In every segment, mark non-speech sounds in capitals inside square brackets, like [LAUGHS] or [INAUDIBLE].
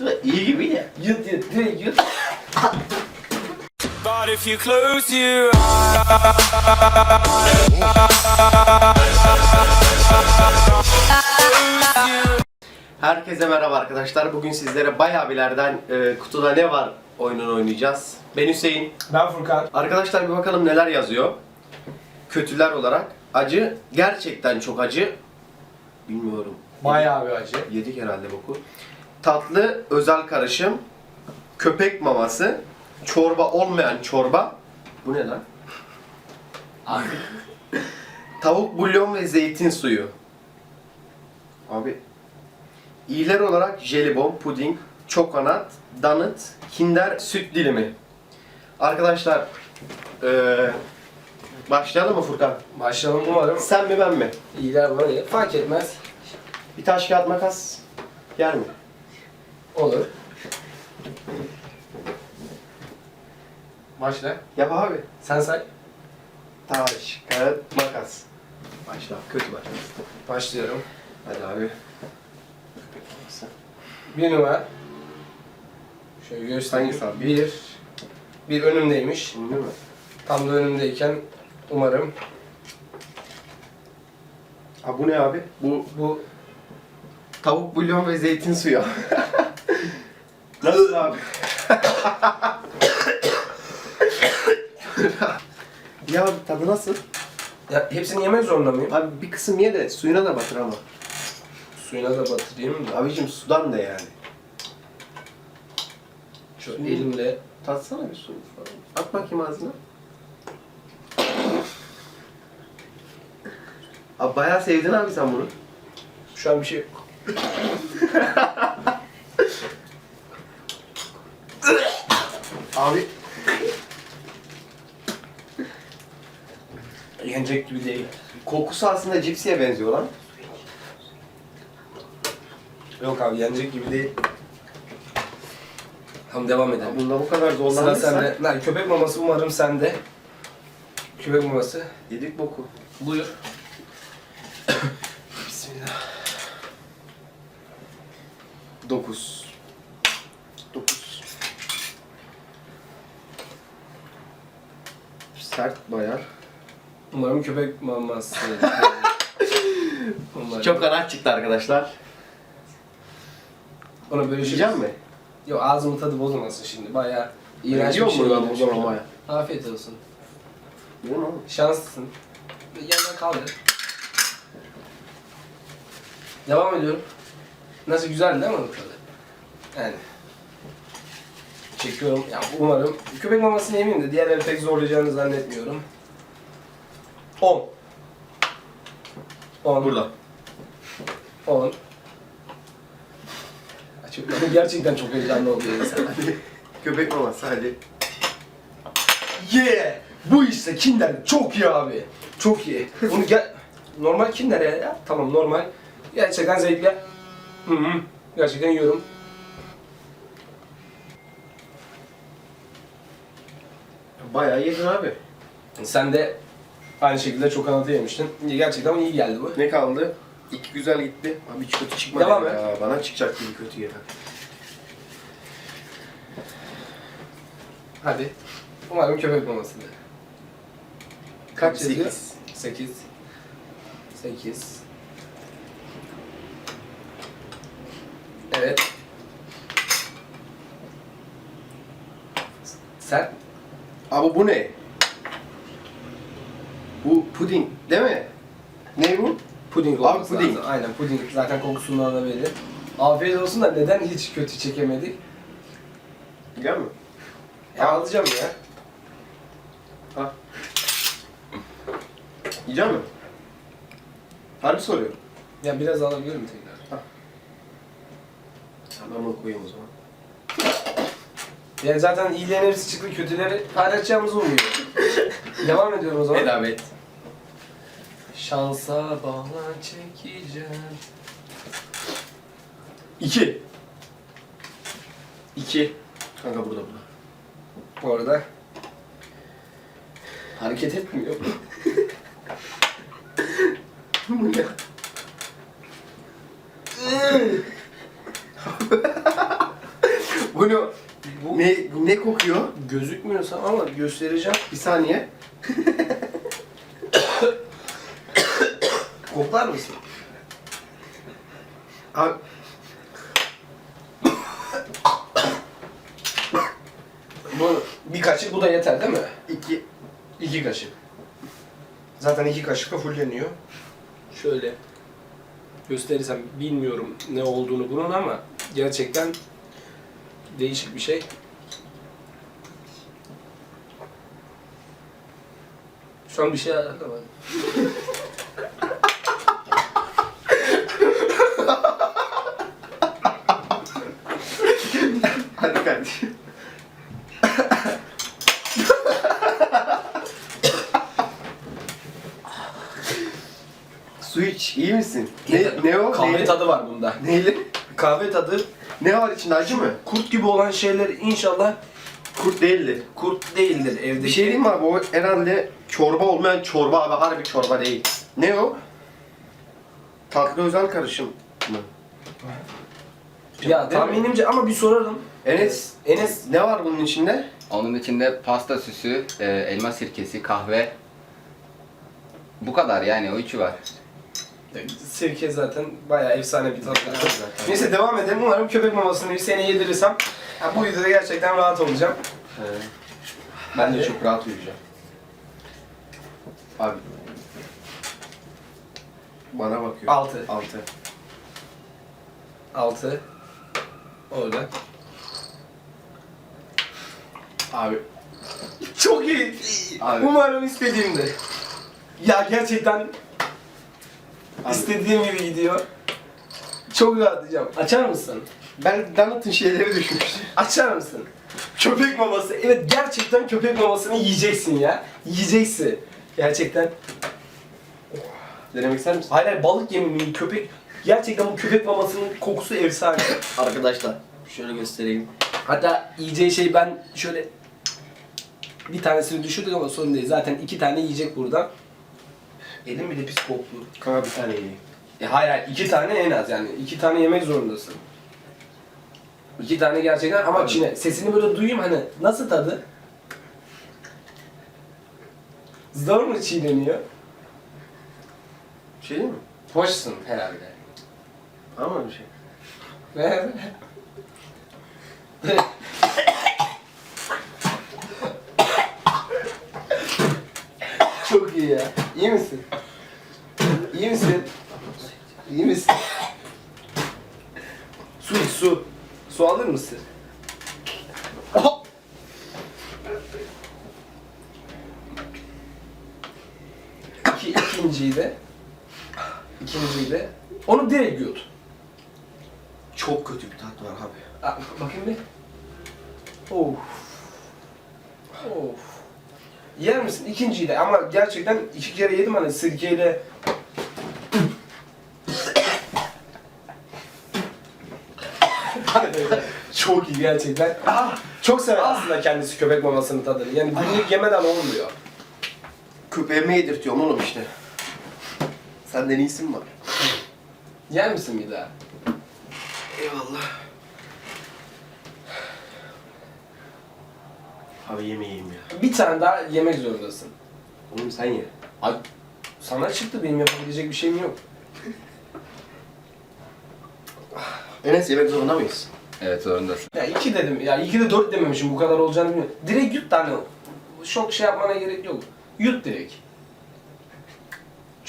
yapıştı da iyi gibi ya. Yıt yıt direkt yıt. But if you close your Herkese merhaba arkadaşlar. Bugün sizlere bayağı bilerden e, kutuda ne var oyununu oynayacağız. Ben Hüseyin. Ben Furkan. Arkadaşlar bir bakalım neler yazıyor. Kötüler olarak. Acı. Gerçekten çok acı. Bilmiyorum. Bayağı bir acı. Yedik herhalde boku. Tatlı özel karışım. Köpek maması. Çorba olmayan çorba. Bu ne lan? Abi. Tavuk bulyon ve zeytin suyu. Abi iyiler olarak jelibon, puding, çokonat, donut, kinder, süt dilimi. Arkadaşlar eee başlayalım mı Furkan? Başlayalım umarım. Sen mi ben mi? İyiler bana iyi. Fark etmez. Bir taş kağıt makas yer mi? Olur. Başla. Yap abi. Sen say. Taş, kağıt, makas. Başla. Kötü başla. Başlıyorum. Hadi abi. Bir numara. Şöyle göstereyim. Hangisi abi? Bir. Bir önümdeymiş. Şimdi mi? Tam da önümdeyken umarım Ha bu ne abi? Bu bu tavuk bulyon ve zeytin suyu. [LAUGHS] Nasıl abi? [LAUGHS] ya tadı nasıl? ya hepsini yemek zorunda mıyım? Abi bir kısım ye de suyuna da batır ama. Suyuna da batırayım da. Abicim sudan da yani. Şu elimle Tatsana bir su falan. At bakayım ağzına. Abi bayağı sevdin abi sen bunu. şu an bir şey [LAUGHS] Abi yenecek gibi değil. kokusu aslında cipsiye benziyor lan. Yok abi yenecek gibi değil. Tamam devam edelim. Bunda bu kadar Sıra zorlandıysa sende. Lan köpek maması umarım sende. Köpek maması. yedik boku. Buyur. Sert bayar. Umarım köpek maması. [LAUGHS] umarım. Çok kanat çıktı arkadaşlar. Ona böyle şey... Yiyecek mi? Yok ağzımın tadı bozulmasın şimdi. Bayağı iğrenç bir şey. mu lan o yemiş zaman şu an. bayağı? Afiyet olsun. Mi oğlum? Şanslısın. Yandan kaldır. Devam ediyorum. Nasıl güzel değil mi onun tadı? Yani. Çekiyorum. Ya umarım. Köpek mamasını yemeyeyim de diğerleri pek zorlayacağını zannetmiyorum. 10. 10. Burada. 10. Çok, [LAUGHS] gerçekten çok heyecanlı oluyor [LAUGHS] insan. Köpek maması hadi. Yeah! Bu işte Kinder çok iyi abi. Çok iyi. Bunu gel normal Kinder ya, ya. Tamam normal. Gerçekten zevkli. Hı hı. Gerçekten yiyorum. Bayağı yedin abi. Sen de aynı şekilde çok anlatı yemiştin. Gerçekten iyi geldi bu. Ne kaldı? İki güzel gitti. Abi hiç kötü çıkmadı Devam ya. Bana çıkacak gibi kötü yeter. Hadi. Umarım köpek mamasıdır. Kaç Sekiz. yazıyor? 8. 8. Evet. Sen Abi bu ne? Bu puding değil mi? Ne bu? puding Abi olması puding. lazım. Aynen puding. Zaten kokusundan da belli. Afiyet olsun da neden hiç kötü çekemedik? Biliyor musun? Ya alacağım ya. Ha. Yiyecek mi? Harbi soruyorum. Ya biraz alabilir miyim tekrar? Ben bunu koyayım o zaman. Yani zaten iyilerin hepsi çıktı, kötüleri paylaşacağımızı umuyor. [LAUGHS] Devam ediyorum o zaman. Helal et. Şansa bağla çekeceğim. İki. İki. Kanka burada burada. Bu arada Hareket etmiyor. [LAUGHS] Bu ne? Bu ne? Bu Ne, ne kokuyor? gözükmüyorsa ama göstereceğim. Bir saniye. [COUGHS] Koklar mısın? Abi, [COUGHS] Bu bir kaşık bu da yeter değil mi? iki. İki kaşık. Zaten iki kaşıkla fulleniyor. Şöyle gösterirsem bilmiyorum ne olduğunu bunun ama gerçekten değişik bir şey. Şu an bir şey ayarlamadım. Hadi kardeşim. Su iç, iyi misin? Ne, ne o? Kahve Neyli? tadı var bunda. Neyli? Kahve tadı Ne var içinde acı mı? kurt gibi olan şeyler inşallah Kurt değildi. kurt değildir evdeki. Bir şey diyeyim mi abi? O herhalde çorba olmayan çorba abi. Harbi çorba değil. Ne o? Tatlı özel karışım mı? Ya Değil mi? tahminimce ama bir sorarım. Enes, Enes ne var bunun içinde? Onun içinde pasta süsü, e, elma sirkesi, kahve. Bu kadar yani o üçü var. Sirke zaten bayağı efsane bir tadı. Neyse devam edelim. Umarım köpek mamasını bir sene yedirirsem ha, bu videoda gerçekten rahat olacağım. Ben de çok rahat uyuyacağım. Abi. Bana bakıyor. Altı. Altı. 6 Orada. Abi. Çok iyi. Abi. Umarım istediğimde. Ya gerçekten. İstediğim gibi gidiyor. Çok rahatlayacağım. Açar mısın? Ben Donut'ın şeyleri düşmüştü. [LAUGHS] Açar mısın? Köpek maması. Evet gerçekten köpek mamasını yiyeceksin ya. Yiyeceksin. Gerçekten. Denemek ister misin? Hayır hayır balık yemini köpek. Gerçekten bu köpek mamasının kokusu efsane. Arkadaşlar. Şöyle göstereyim. Hatta yiyeceği şey ben şöyle bir tanesini düşürdük ama sorun değil. Zaten iki tane yiyecek buradan. Elim bile pis koktu. Kana bir tane yiyeyim. E hayır hayır iki tane en az yani. iki tane yemek zorundasın. İki tane gerçekten ama Evet. çiğne. Sesini böyle duyayım hani nasıl tadı? Zor mu çiğneniyor? Şey mi? Hoşsun herhalde. Ama bir şey. Ne? [LAUGHS] Çok iyi ya. İyi misin? İyi misin? İyi misin? Su iç su. Su alır mısın? İki, ikinciyi de ikinciyi de onu direkt yut. Çok kötü bir tat var abi. Aa, bakayım bir. Of. Of. Yer misin? İkinciyi de ama gerçekten iki kere yedim hani sirkeyle. [LAUGHS] Çok iyi gerçekten. Çok sever aslında kendisi köpek mamasının tadını. Yani günlük yemeden olmuyor. Köpeğime yedirtiyorum oğlum işte. Senden iyisi mi var? Yer misin bir daha? Eyvallah. Abi yemeyeyim ya. Bir tane daha yemek zorundasın. Oğlum sen ye. Ay, sana çıktı benim yapabilecek bir şeyim yok. Enes yemek zorunda mıyız? Evet zorundasın. Ya iki dedim. Ya iki de dört dememişim. Bu kadar olacağını bilmiyorum. Direkt yut tane. Çok şey yapmana gerek yok. Yut direkt.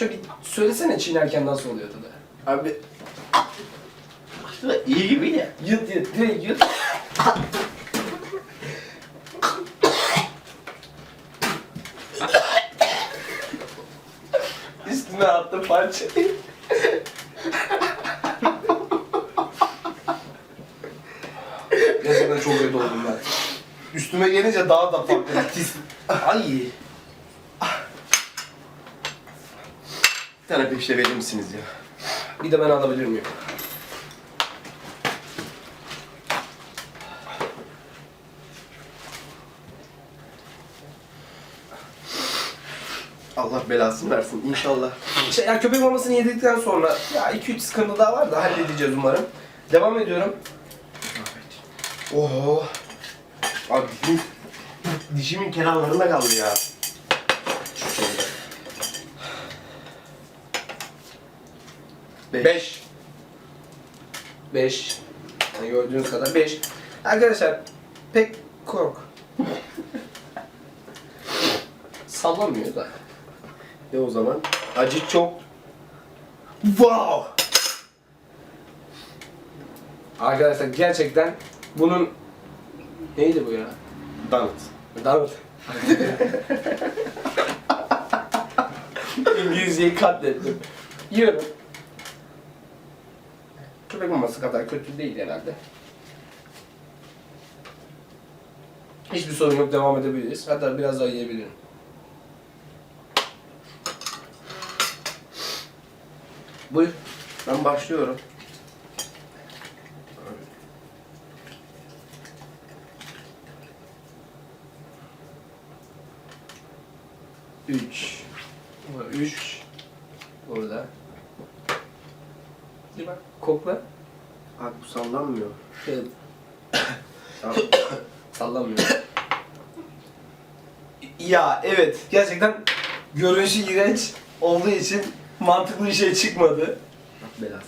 Bir söylesene çiğnerken nasıl oluyor tadı. Abi... Aslında iyi gibi ya. Yut yut. Direkt yut. Üstüne attım parçayı. Gerçekten çok kötü oldum ben. Üstüme gelince daha da farklı. Tis. Ay. Bir tane peşte verir misiniz ya? Bir de ben alabilir miyim? Allah belasını versin inşallah. [LAUGHS] Şey, ya köpek mamasını yedikten sonra ya 2-3 sıkıntı daha var da halledeceğiz umarım. Devam ediyorum. Oho. Abi dişim, dişimin kenarlarında kaldı ya. Beş. 5. 5. Yani gördüğünüz kadar 5. Arkadaşlar pek kork. [LAUGHS] Sallamıyor da. E o zaman acı çok. Wow. Arkadaşlar gerçekten bunun neydi bu ya? Donut. Donut. İngilizceyi katlettim. Yiyorum. Köpek maması kadar kötü değil herhalde. Hiçbir sorun yok devam edebiliriz. Hatta biraz daha yiyebilirim. Buyur. Ben başlıyorum. Üç. Üç. Burada. Bir bak kokla. Abi bu sallanmıyor. Evet. Abi, [COUGHS] Sallamıyor. ya evet gerçekten görünüşü iğrenç olduğu için mantıklı bir şey çıkmadı. belası.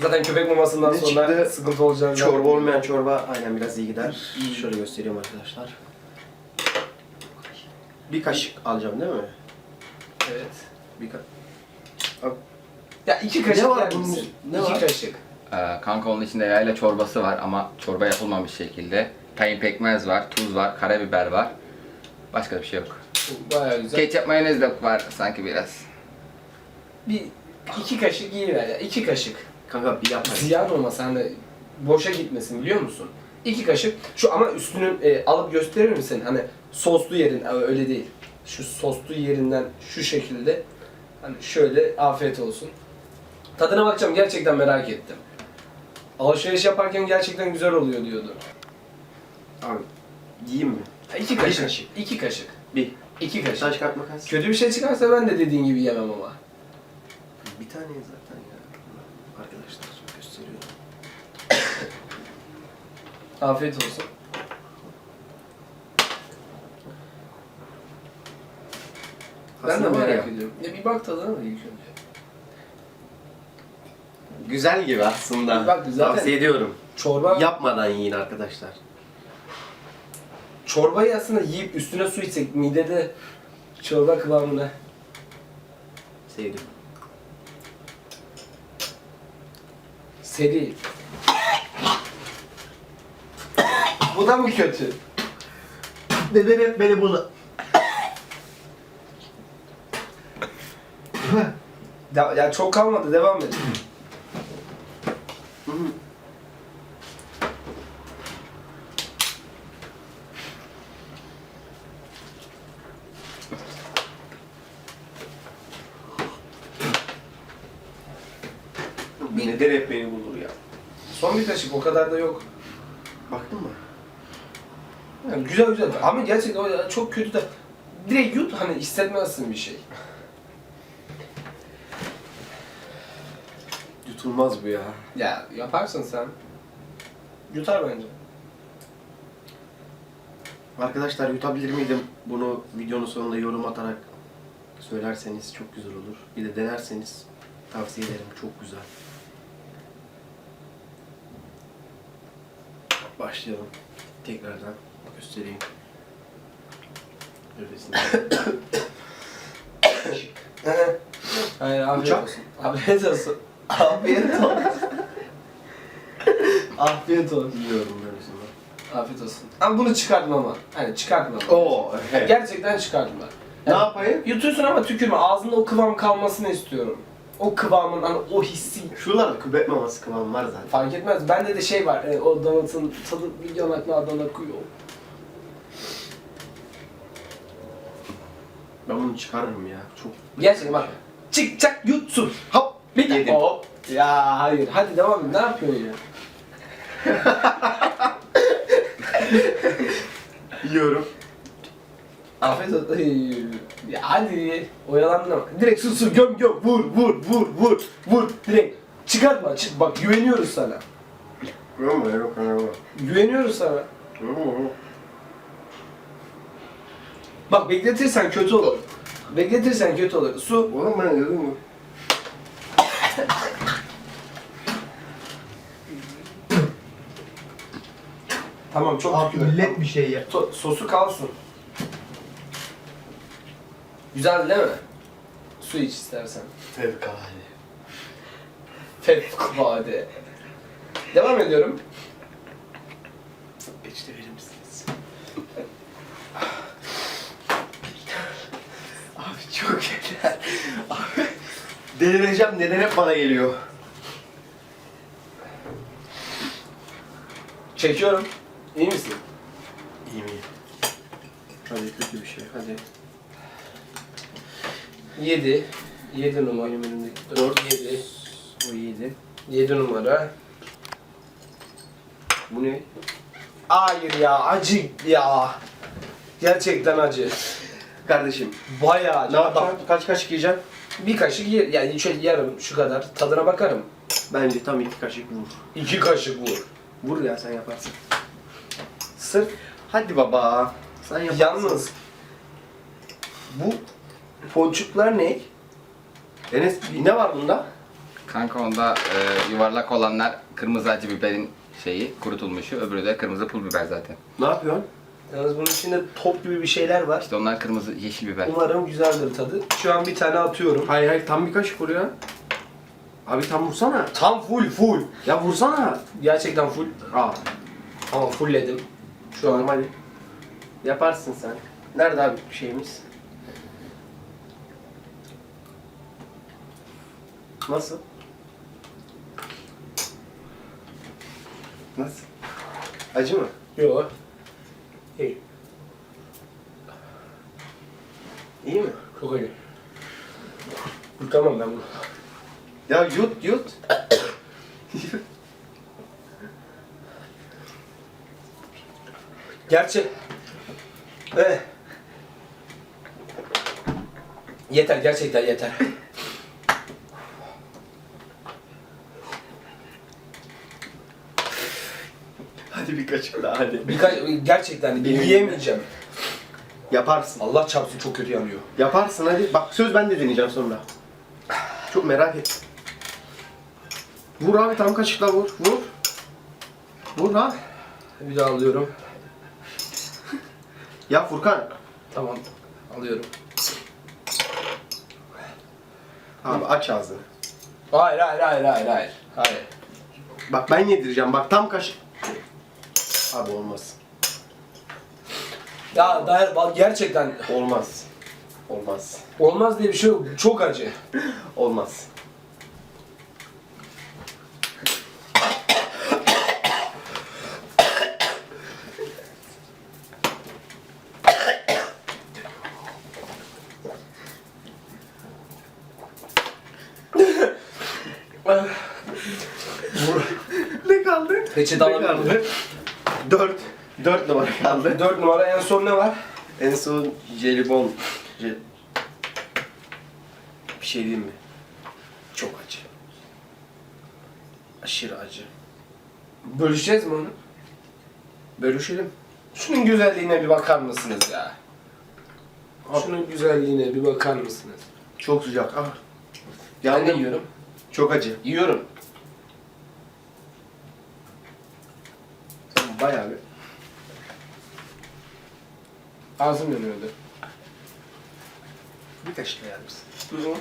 Zaten köpek mamasından Ne sonra çıktı? sıkıntı olacağını Çorba olmayan çorba aynen biraz iyi gider. Şöyle göstereyim arkadaşlar. Bir kaşık alacağım değil mi? Evet. Bir ka Ya iki kaşık Ne var yer bunun- misin? ne iki var? kaşık. Ee, kanka onun içinde yayla çorbası var ama çorba yapılmamış şekilde. Tayin pekmez var, tuz var, karabiber var. Başka bir şey yok. Bayağı güzel. Ketçap mayonez de var sanki biraz. Bir iki kaşık iyi ver ya. iki kaşık. Kanka bir yapayım. Ziyan olmasa hani boşa gitmesin biliyor musun? İki kaşık. Şu ama üstünü e, alıp gösterir misin? Hani soslu yerin e, öyle değil. Şu soslu yerinden şu şekilde. Hani şöyle afiyet olsun. Tadına bakacağım gerçekten merak ettim. Alışveriş yaparken gerçekten güzel oluyor diyordu. Abi yiyeyim mi? İki kaşık. kaşık. İki kaşık. Bir. İki kaşık. Taş kağıt makas. Kötü bir şey çıkarsa ben de dediğin gibi yemem ama. Bir tane zaten ya. Arkadaşlar gösteriyorum. Afiyet olsun. Ben de Aslında var merak ya, ediyorum. Ya bir bak tadına da ilk önce. Güzel gibi aslında. Bak, zaten- Tavsiye ediyorum. Çorba Yapmadan yiyin arkadaşlar. çorbayı aslında yiyip üstüne su içsek midede çorba kıvamına. Sevdim. Seri. Bu da mı kötü? Neden hep beni bunu... Ya, ya çok kalmadı devam et. Neden hep beni bulur? Son bir kaşık o kadar da yok. Baktın mı? Yani güzel güzel ama gerçekten o ya çok kötü de direkt yut hani hissetmezsin bir şey. Yutulmaz bu ya. Ya yaparsın sen. Yutar bence. Arkadaşlar yutabilir miydim? Bunu videonun sonunda yorum atarak söylerseniz çok güzel olur. Bir de denerseniz tavsiye ederim. Çok güzel. Başlayalım. Tekrardan göstereyim. Öylesine. [COUGHS] Hayır afiyet Uçak. olsun. Afiyet olsun. Afiyet olsun. afiyet olsun. Yiyorum zaman. Afiyet olsun. Ama bunu çıkartma ama. Hani çıkartma. Oo, evet. Gerçekten çıkartma. Ne yapayım? yutuyorsun ama tükürme. Ağzında o kıvam kalmasını istiyorum. O kıvamın hani o hissi Şuralarda kübet maması kıvamı var zaten. fark etmez. Bende de şey var. e, o donatın tadı bir yanaklardan akıyor. Ben bunu çıkarırım ya. Çok Gerçekten bak. Çık çak yutsun. Hop! Bir Yedim. dakika. Hop. Ya hayır. Hadi devam et. Ne yapıyorsun ya? [LAUGHS] Yiyorum. Afiyet olsun. Ya hadi. Oyalandın Direkt su su göm göm. Vur vur vur vur. Vur. Direkt. Çıkartma. Çık. Bak güveniyoruz sana. Yok yok yok. Güveniyoruz sana. Bak bekletirsen kötü olur. Bekletirsen kötü olur. Su. Oğlum ben dedim mi? Tamam çok Abi millet bir şey ya. To- sosu kalsın. Güzel değil mi? Su iç istersen. Fevkalade. Fevkalade. Devam ediyorum. Peçete verir misiniz? Abi çok yeter. Abi delireceğim neden hep bana geliyor? Çekiyorum. İyi misin? İyi miyim? Hadi kötü bir şey hadi. 7. 7 numara. Benim önümdeki 4 7. o iyiydi. 7 numara. Bu ne? Hayır ya acı ya. Gerçekten acı. Kardeşim Bayağı acı. ne yapacaksın? Kaç kaşık yiyeceksin? Bir kaşık yer, yani şöyle yarım şu kadar. Tadına bakarım. Bence tam iki kaşık vur. İki kaşık vur. Vur ya sen yaparsın. Sırf hadi baba. Sen yaparsın. Yalnız bu ponçuklar ne? Enes ne var bunda? Kanka onda e, yuvarlak olanlar kırmızı acı biberin şeyi kurutulmuşu. Öbürü de kırmızı pul biber zaten. Ne yapıyorsun? Yalnız bunun içinde top gibi bir şeyler var. İşte onlar kırmızı yeşil biber. Umarım güzeldir tadı. Şu an bir tane atıyorum. Hayır hayır tam bir kaşık vur ya. Abi tam vursana. Tam full full. Ya vursana. Gerçekten full. Aa. Ama fullledim. Şu an hadi. Yaparsın sen. Nerede abi şeyimiz? Nasıl? Nasıl? Acı mı? Yok. İyi. İyi mi? Çok acı. Tamam ben bunu. Ya yut yut. Gerçek. Eh. Yeter gerçekten yeter. Hadi bir kaşık daha hadi. Birkaç gerçekten Benim- yiyemeyeceğim. Yaparsın. Allah çarpsın çok kötü yanıyor. Yaparsın hadi. Bak söz ben de deneyeceğim sonra. Çok merak et. Vur abi tam kaşıkla vur. Vur. Vur lan. Bir daha alıyorum. Ya Furkan. Tamam. Alıyorum. Abi aç ağzını. Hayır hayır hayır hayır hayır. Hayır. Bak ben yedireceğim. Bak tam kaşık. Abi olmaz. Ya dair gerçekten Olmaz. Olmaz. olmaz diye bir şey yok. Çok acı. Olmaz. ne kaldı? Reçete alabilir miyim? 4. 4 numara kaldı. 4 numara en son ne var? En son jelibon. Je... Bir şey diyeyim mi? Çok acı. Aşırı acı. Bölüşeceğiz mi onu? Bölüşelim. Şunun güzelliğine bir bakar mısınız ya? Abi. Şunun güzelliğine bir bakar mısınız? Çok sıcak. Ah. Ben de yiyorum. Çok acı. Yiyorum. Bayağı bir. Ağzım yanıyordu. Bir kaşık yer misin? Hı hı.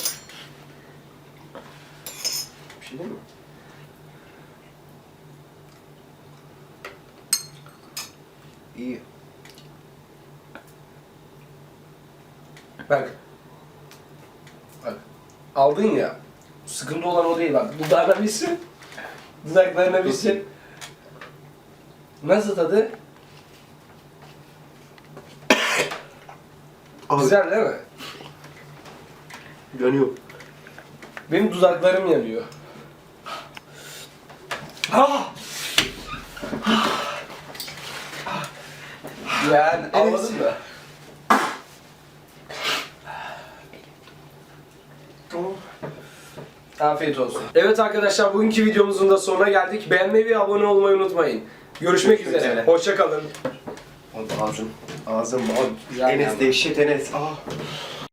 Bir şey değil mi? İyi. Bak. Bak. Aldın ya. Sıkıntı olan o değil bak. Dudağına bilsin. Dudaklarına bilsin. Nasıl tadı? Abi, Güzel değil mi? Yanıyor. Benim dudaklarım yanıyor. Ah! Yani anladın mı? Afiyet olsun. Evet arkadaşlar bugünkü videomuzun da sonuna geldik. Beğenmeyi ve abone olmayı unutmayın. Görüşmek, Görüşmek üzere. üzere. Hoşça kalın. Ağzım, ağzım, Güzel Enes yani. dehşet Enes. Ah.